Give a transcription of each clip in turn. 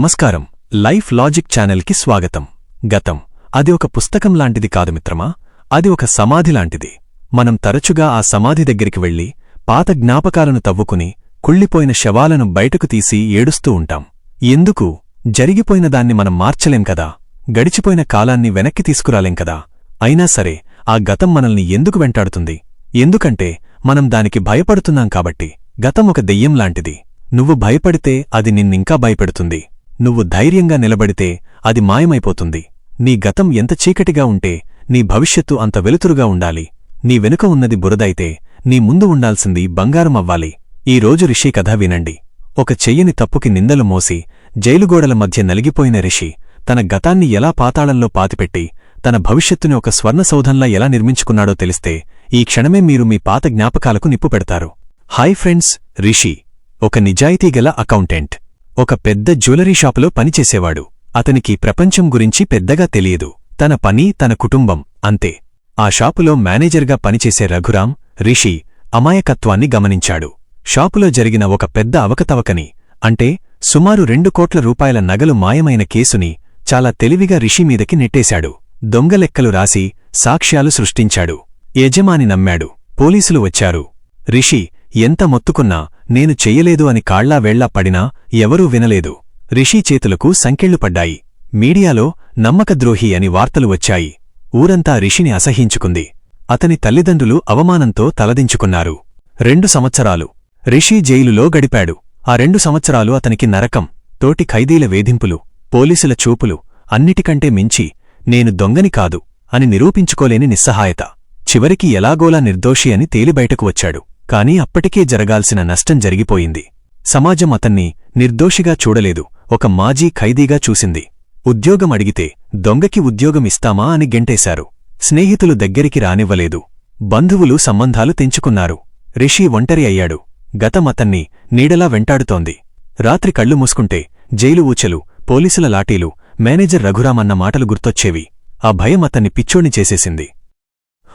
నమస్కారం. Life logic ఛానల్కి స్వాగతం. గతం. అది ఒక పుస్తకం లాంటిది కాదు మిత్రమా? అది ఒక సమాధి లాంటిది. మనం తరచుగా ఆ సమాధి దగ్గరికి వెళ్ళి పాత జ్ఞాపకాలను తవ్వుకుని కుళ్ళిపోయిన శవాలను బయటకు తీసి ఏడుస్తూ ఉంటాం. ఎందుకు? జరిగిపోయిన దాన్ని మనం మార్చలేం కదా? గడిచిపోయిన కాలాన్ని వెనక్కి తీసుకురాలేం కదా? అయినా సరే ఆ గతం మనల్ని ఎందుకు వెంటాడుతుంది? ఎందుకంటే మనం దానికి భయపడుతున్నాం కాబట్టి. గతం ఒక దెయ్యం లాంటిది. నువ్వు భయపడితే అది నిన్నింకా భయపెడుతుంది. నువ్వు ధైర్యంగా నిలబడితే అది మాయమైపోతుంది. నీ గతం ఎంత చీకటిగా ఉంటే నీ భవిష్యత్తు అంత వెలుతురుగా ఉండాలి. నీ వెనుక ఉన్నది బురదైతే నీ ముందు ఉండాల్సింది బంగారం అవ్వాలి. ఈరోజు రిషి కథ వినండి. ఒక చెయ్యని తప్పుకి నిందలు మోసి జైలుగోడల మధ్య నలిగిపోయిన రిషి తన గతాన్ని ఎలా పాతాళంలో పాతిపెట్టి తన భవిష్యత్తుని ఒక స్వర్ణసౌధంలా ఎలా నిర్మించుకున్నాడో తెలిస్తే ఈ క్షణమే మీరు మీ పాత జ్ఞాపకాలకు నిప్పు పెడతారు. హాయ్ ఫ్రెండ్స్ రిషి ఒక నిజాయితీగల అకౌంటెంట్. ఒక పెద్ద జ్యువెలరీ షాపులో పనిచేసేవాడు. అతనికి ప్రపంచం గురించి పెద్దగా తెలియదు. తన పని తన కుటుంబం అంతే. ఆ షాపులో మేనేజర్గా పనిచేసే రఘురాం రిషి అమాయకత్వాన్ని గమనించాడు. షాపులో జరిగిన ఒక పెద్ద అవకతవకని అంటే సుమారు రెండు కోట్ల రూపాయల నగలు మాయమైన కేసుని చాలా తెలివిగా రిషి మీదకి నెట్టేశాడు. దొంగలెక్కలు రాసి సాక్ష్యాలు సృష్టించాడు. యజమాని నమ్మాడు. పోలీసులు వచ్చారు. రిషి ఎంత మొత్తుకున్నా నేను చెయ్యలేదు అని కాళ్ళా వేళ్ళా పడినా ఎవరూ వినలేదు. రిషి చేతులకు సంకెళ్ళు పడ్డాయి. మీడియాలో నమ్మకద్రోహి అని వార్తలు వచ్చాయి. ఊరంతా రిషిని అసహించుకుంది. అతని తల్లిదండ్రులు అవమానంతో తలదించుకున్నారు. రెండు సంవత్సరాలు. రిషి జైలులో గడిపాడు. ఆ రెండు సంవత్సరాలు అతనికి నరకం తోటి ఖైదీల వేధింపులు పోలీసుల చూపులు అన్నిటికంటే మించి నేను దొంగని కాదు అని నిరూపించుకోలేని నిస్సహాయత. చివరికి ఎలాగోలా నిర్దోషి అని తేలిబయటకు వచ్చాడు. కాని అప్పటికే జరగాల్సిన నష్టం జరిగిపోయింది. సమాజం అతన్ని నిర్దోషిగా చూడలేదు ఒక మాజీ ఖైదీగా చూసింది. ఉద్యోగం అడిగితే దొంగకి ఉద్యోగం ఇస్తామా? అని గెంటేశారు. స్నేహితులు దగ్గరికి రానివ్వలేదు. బంధువులు సంబంధాలు తెంచుకున్నారు. రిషి ఒంటరి అయ్యాడు. గతమతన్ని నీడలా వెంటాడుతోంది. రాత్రి కళ్ళు మూసుకుంటే జైలు ఊచలు పోలీసుల లాఠీలు మేనేజర్ రఘురామన్న మాటలు గుర్తొచ్చేవి. ఆ భయం అతన్ని పిచ్చోణ్ణి చేసేసింది.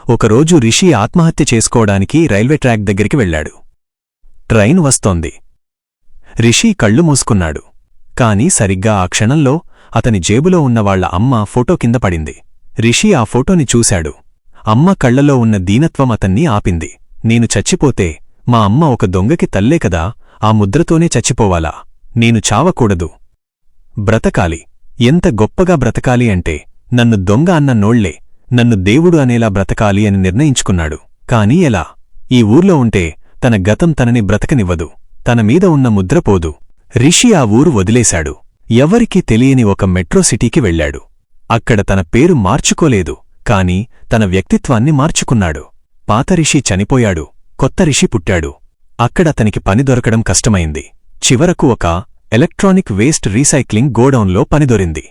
ఒకరోజు రిషి ఆత్మహత్య చేసుకోవడానికి రైల్వే ట్రాక్ దగ్గరికి వెళ్ళాడు ట్రైన్ వస్తోంది. రిషి కళ్ళు మూసుకున్నాడు. కాని సరిగ్గా ఆ క్షణంలో అతని జేబులో ఉన్నవాళ్ళ అమ్మ ఫోటో కింద పడింది. రిషి ఆ ఫోటోని చూశాడు. అమ్మ కళ్ళలో ఉన్న దీనత్వం అతన్ని ఆపింది. నేను చచ్చిపోతే మా అమ్మ ఒక దొంగకి తల్లే కదా ఆ ముద్రతోనే చచ్చిపోవాలా? నేను చావకూడదు. బ్రతకాలి. ఎంత గొప్పగా బ్రతకాలి అంటే నన్ను దొంగ అన్న నోళ్ళే నన్ను దేవుడు అనేలా బ్రతకాలి అని నిర్ణయించుకున్నాడు. కాని ఎలా? ఈ ఊర్లో ఉంటే తన గతం తనని బ్రతకనివ్వదు. తన మీద ఉన్న ముద్రపోదు రిషి ఆ ఊరు వదిలేశాడు. ఎవరికీ తెలియని ఒక మెట్రో సిటీకి వెళ్ళాడు అక్కడ తన పేరు మార్చుకోలేదు కాని తన వ్యక్తిత్వాన్ని మార్చుకున్నాడు. పాత రిషి చనిపోయాడు కొత్త రిషి పుట్టాడు. అక్కడతనికి పని దొరకడం కష్టమైంది. చివరకు ఒక ఎలక్ట్రానిక్ వేస్ట్ రీసైక్లింగ్ గోడౌన్లో పనిదొరింది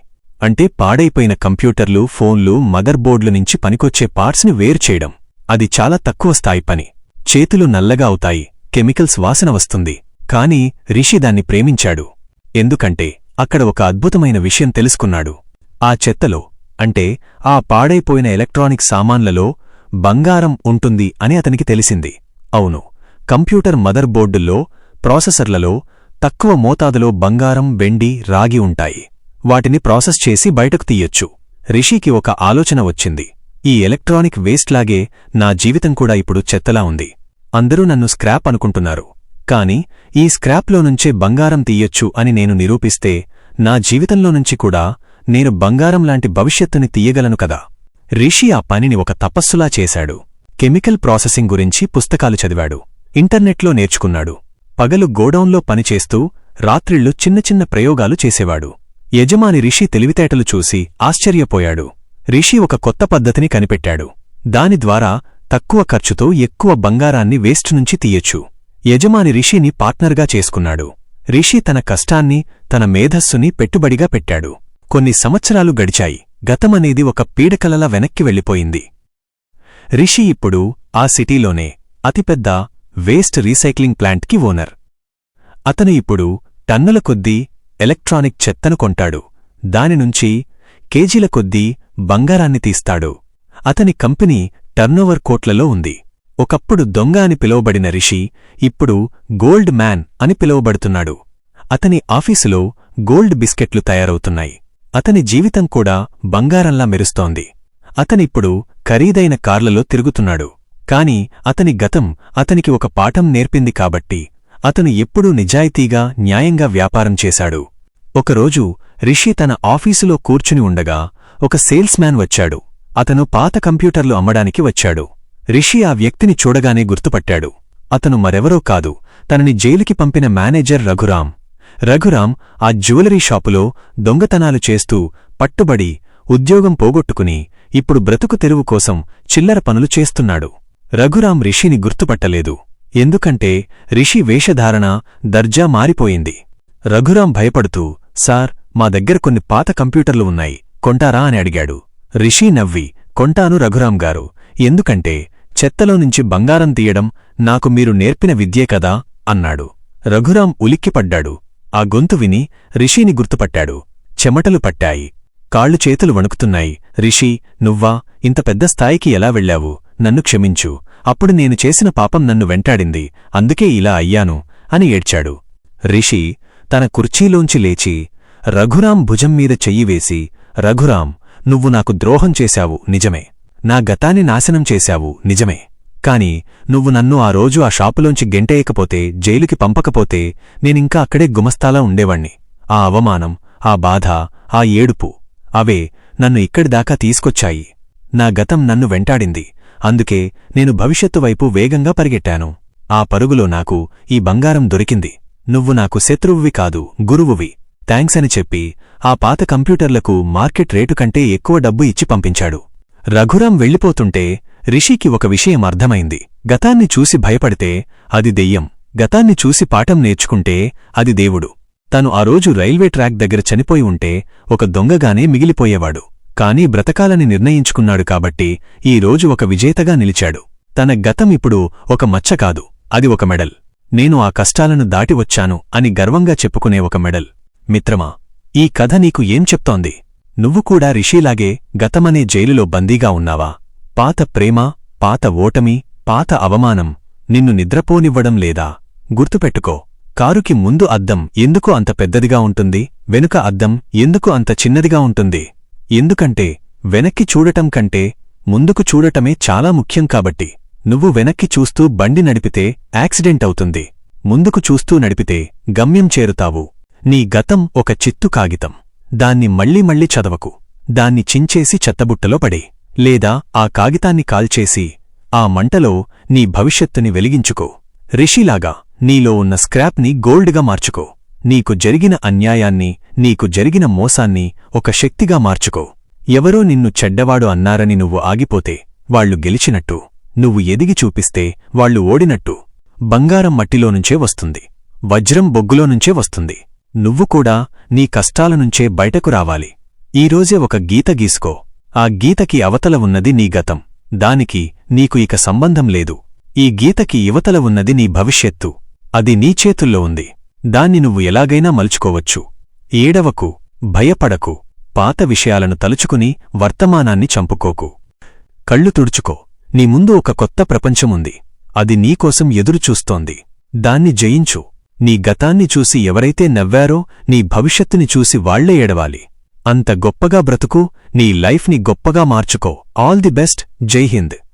అంటే పాడైపోయిన కంప్యూటర్లు ఫోన్లు మదర్ బోర్డుల నుంచి పనికొచ్చే పార్ట్స్ని వేరుచేయడం అది చాలా తక్కువ స్థాయి పని. చేతులు నల్లగా అవుతాయి కెమికల్స్ వాసన వస్తుంది. కాని రిషి దాన్ని ప్రేమించాడు. ఎందుకంటే అక్కడ ఒక అద్భుతమైన విషయం తెలుసుకున్నాడు. ఆ చెత్తలో అంటే ఆ పాడైపోయిన ఎలక్ట్రానిక్ సామాన్లలో బంగారం ఉంటుంది అని అతనికి తెలిసింది. అవును కంప్యూటర్ మదర్ బోర్డుల్లో ప్రాసెసర్లలో తక్కువ మోతాదులో బంగారం వెండి రాగి ఉంటాయి. వాటిని ప్రాసెస్ చేసి బయటకు తీయొచ్చు. రిషికి ఒక ఆలోచన వచ్చింది. ఈ ఎలక్ట్రానిక్ వేస్ట్లాగే నా జీవితం కూడా ఇప్పుడు చెత్తలా ఉంది. అందరూ నన్ను స్క్రాప్ అనుకుంటున్నారు. కాని ఈ స్క్రాప్లో నుంచే బంగారం తీయొచ్చు అని నేను నిరూపిస్తే నా జీవితంలో నుంచి కూడా నేను బంగారం లాంటి భవిష్యత్తుని తీయగలను కదా. రిషి ఆ పనిని ఒక తపస్సులా చేశాడు. కెమికల్ ప్రాసెసింగ్ గురించి పుస్తకాలు చదివాడు. ఇంటర్నెట్లో నేర్చుకున్నాడు. పగలు గోడౌన్లో పనిచేస్తూ రాత్రిళ్ళు చిన్న చిన్న ప్రయోగాలు చేసేవాడు. యజమాని రిషి తెలివితేటలు చూసి ఆశ్చర్యపోయాడు. రిషి ఒక కొత్త పద్ధతిని కనిపెట్టాడు. దాని ద్వారా తక్కువ ఖర్చుతో ఎక్కువ బంగారాన్ని వేస్ట్ నుంచి తీయొచ్చు. యజమాని రిషిని పార్ట్నర్గా చేసుకున్నాడు. రిషి తన కష్టాన్ని తన మేధస్సుని పెట్టుబడిగా పెట్టాడు. కొన్ని సంవత్సరాలు గడిచాయి. గతమనేది ఒక పీడకలలా వెనక్కి వెళ్ళిపోయింది. రిషి ఇప్పుడు ఆ సిటీలోనే అతిపెద్ద వేస్ట్ రీసైక్లింగ్ ప్లాంట్కి ఓనర్. అతను ఇప్పుడు టన్నుల కొద్దీ ఎలక్ట్రానిక్ చెత్తను కొంటాడు. దానినుంచి కేజీల కొద్దీ బంగారాన్ని తీస్తాడు. అతని కంపెనీ టర్నోవర్ కోట్లలో ఉంది. ఒకప్పుడు దొంగ అని పిలువబడిన రిషి ఇప్పుడు గోల్డ్ మ్యాన్ అని పిలువబడుతున్నాడు. అతని ఆఫీసులో గోల్డ్ బిస్కెట్లు తయారవుతున్నాయి. అతని జీవితం కూడా బంగారంలా మెరుస్తోంది. అతనిప్పుడు ఖరీదైన కార్లలో తిరుగుతున్నాడు. కాని అతని గతం అతనికి ఒక పాఠం నేర్పింది కాబట్టి అతను ఎప్పుడూ నిజాయితీగా న్యాయంగా వ్యాపారం చేశాడు. ఒకరోజు రిషి తన ఆఫీసులో కూర్చుని ఉండగా ఒక సేల్స్ మ్యాన్ వచ్చాడు. అతను పాత కంప్యూటర్లు అమ్మడానికి వచ్చాడు. రిషి ఆ వ్యక్తిని చూడగానే గుర్తుపట్టాడు. అతను మరెవరో కాదు తనని జైలుకి పంపిన మేనేజర్ రఘురాం రఘురాం ఆ జ్యువెలరీ షాపులో దొంగతనాలు చేస్తూ పట్టుబడి ఉద్యోగం పోగొట్టుకుని ఇప్పుడు బ్రతుకు తెరువు కోసం చిల్లర పనులు చేస్తున్నాడు. రఘురాం రిషిని గుర్తుపట్టలేదు. ఎందుకంటే రిషి వేషధారణ దర్జా మారిపోయింది. రఘురాం భయపడుతూ సార్ మా దగ్గర కొన్ని పాత కంప్యూటర్లు ఉన్నాయి కొంటారా? అని అడిగాడు. రిషి నవ్వి కొంటాను రఘురాం గారు. ఎందుకంటే చెత్తలో నుంచి బంగారం తీయడం నాకు మీరు నేర్పిన విద్యే కదా? అన్నాడు. రఘురాం ఉలిక్కిపడ్డాడు. ఆ గొంతు విని రిషిని గుర్తుపట్టాడు. చెమటలు పట్టాయి. కాళ్ళు చేతులు వణుకుతున్నాయి. రిషి నువ్వా? ఇంత పెద్ద స్థాయికి ఎలా వెళ్ళావు? నన్ను క్షమించు. అప్పుడు నేను చేసిన పాపం నన్ను వెంటాడింది. అందుకే ఇలా అయ్యాను అని ఏడ్చాడు. రిషి తన కుర్చీలోంచి లేచి రఘురాం భుజం మీద చెయ్యివేసి రఘురాం నువ్వు నాకు ద్రోహం చేశావు నిజమే. నా గతాన్ని నాశనం చేశావు నిజమే. కాని నువ్వు నన్ను ఆ రోజు ఆ షాపులోంచి గెంటేయకపోతే జైలుకి పంపకపోతే నేనింకా అక్కడే గుమస్తాలా ఉండేవాణ్ణి. ఆ అవమానం ఆ బాధ ఆ ఏడుపు అవే నన్ను ఇక్కడిదాకా తీసుకొచ్చాయి. నా గతం నన్ను వెంటాడింది. అందుకే నేను భవిష్యత్తు వైపు వేగంగా పరిగెట్టాను. ఆ పరుగులో నాకు ఈ బంగారం దొరికింది. నువ్వు నాకు శత్రువువి కాదు గురువువి. థ్యాంక్స్ అని చెప్పి ఆ పాత కంప్యూటర్లకు మార్కెట్ రేటు కంటే ఎక్కువ డబ్బు ఇచ్చి పంపించాడు. రఘురాం వెళ్ళిపోతుంటే రిషికి ఒక విషయం అర్థమైంది. గతాన్ని చూసి భయపడితే అది దెయ్యం. గతాన్ని చూసి పాఠం నేర్చుకుంటే అది దేవుడు. తను ఆ రోజు రైల్వే ట్రాక్ దగ్గర చనిపోయి ఉంటే ఒక దొంగగానే మిగిలిపోయేవాడు. కాని బ్రతకాలని నిర్ణయించుకున్నాడు కాబట్టి ఈరోజు ఒక విజేతగా నిలిచాడు. తన గతం ఇప్పుడు ఒక మచ్చ కాదు అది ఒక మెడల్. నేను ఆ కష్టాలను దాటి వచ్చాను అని గర్వంగా చెప్పుకునే ఒక మెడల్. మిత్రమా ఈ కథ నీకు ఏం చెప్తోంది? నువ్వు కూడా రిషీలాగే గతమనే జైలులో బందీగా ఉన్నావా? పాత ప్రేమ పాత ఓటమి పాత అవమానం నిన్ను నిద్రపోనివ్వడం లేదా? గుర్తుపెట్టుకో కారుకి ముందు అద్దం ఎందుకు అంత పెద్దదిగా ఉంటుంది? వెనుక అద్దం ఎందుకు అంత చిన్నదిగా ఉంటుంది? ఎందుకంటే వెనక్కి చూడటం కంటే ముందుకు చూడటమే చాలా ముఖ్యం కాబట్టి. నువ్వు వెనక్కి చూస్తూ బండి నడిపితే యాక్సిడెంట్ అవుతుంది. ముందుకు చూస్తూ నడిపితే గమ్యం చేరుతావు. నీ గతం ఒక చిత్తు కాగితం. దాన్ని మళ్ళీ మళ్ళీ చదవకు. దాన్ని చించేసి చెత్తబుట్టలో పడే. లేదా ఆ కాగితాన్ని కాల్చేసి ఆ మంటలో నీ భవిష్యత్తుని వెలిగించుకో. రిషిలాగా నీలో ఉన్న స్క్రాప్ని గోల్డ్గా మార్చుకో. నీకు జరిగిన అన్యాయాన్ని నీకు జరిగిన మోసాన్ని ఒక శక్తిగా మార్చుకో. ఎవరో నిన్ను చెడ్డవాడు అన్నారని నువ్వు ఆగిపోతే వాళ్ళు గెలిచినట్టు. నువ్వు ఎదిగి చూపిస్తే వాళ్ళు ఓడినట్టు. బంగారం మట్టిలోనుంచే వస్తుంది. వజ్రం బొగ్గులోనుంచే వస్తుంది. నువ్వు కూడా నీ కష్టాలనుంచే బయటకు రావాలి. ఈరోజే ఒక గీత గీసుకో. ఆ గీతకి అవతల ఉన్నది నీ గతం. దానికి నీకు ఇక సంబంధం లేదు. ఈ గీతకి యువతల ఉన్నది నీ భవిష్యత్తు. అది నీ చేతుల్లో ఉంది. దాన్ని నువ్వు ఎలాగైనా మలుచుకోవచ్చు. ఏడవకు భయపడకు పాత విషయాలను తలుచుకుని వర్తమానాన్ని చంపుకోకు. కళ్ళు తుడుచుకో నీ ముందు ఒక కొత్త ప్రపంచముంది. అది నీకోసం ఎదురుచూస్తోంది. దాన్ని జయించు. నీ గతాన్ని చూసి ఎవరైతే నవ్వారో నీ భవిష్యత్తుని చూసి వాళ్ళే ఏడవాలి. అంత గొప్పగా బ్రతుకు నీ లైఫ్ని గొప్పగా మార్చుకో. All the best. Jai Hind.